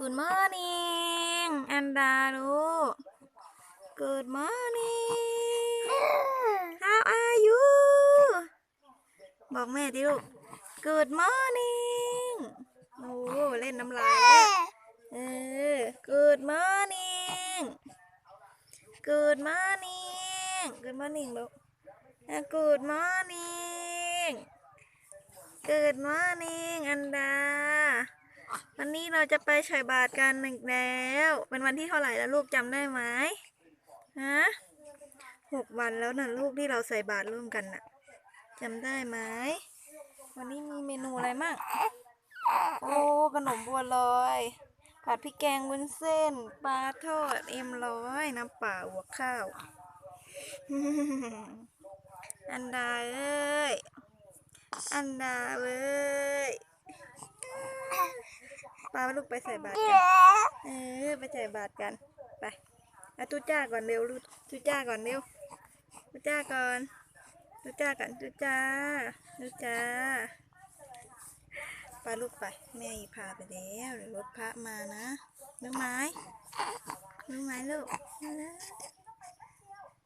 Good morning อันดาลูก Good morning How are you บอกแม่ดิลูก Good morning โอ้เล่นน้ำลายแล้วเออ Good morning Good morning Good morning ลูก Good morning Good morning อันดา วันนี้เราจะไปใส่บาตรกันอีกแล้ว เป็นวันที่เท่าไหร่แล้วลูกจำได้ไหมฮะหกวันแล้วนะลูกที่เราใส่บาตรร่วมกันน่ะจำได้ไหมวันนี้มีเมนูอะไรมั่งโอ้ขนมบัวลอยผัดพริกแกงวุ้นเส้นปลาทอดเอ็มร้อยน้ำปล่าหัวข้าว อันดาเอ้ย อันดาเอ้ย ปาลูกไปใส่บาตรกันเออไปใส่บาตรกันไปเอาตุจ้าก่อนเร็วลูกตุจ้าก่อนเร็วตุจ้าก่อนตุจ้าก่อนตุจ้าตุจ้าปาลูกไปแม่อีพาไปแล้วเดี๋ยวรถพระมานะลูกไม้ลูกไม้ลูก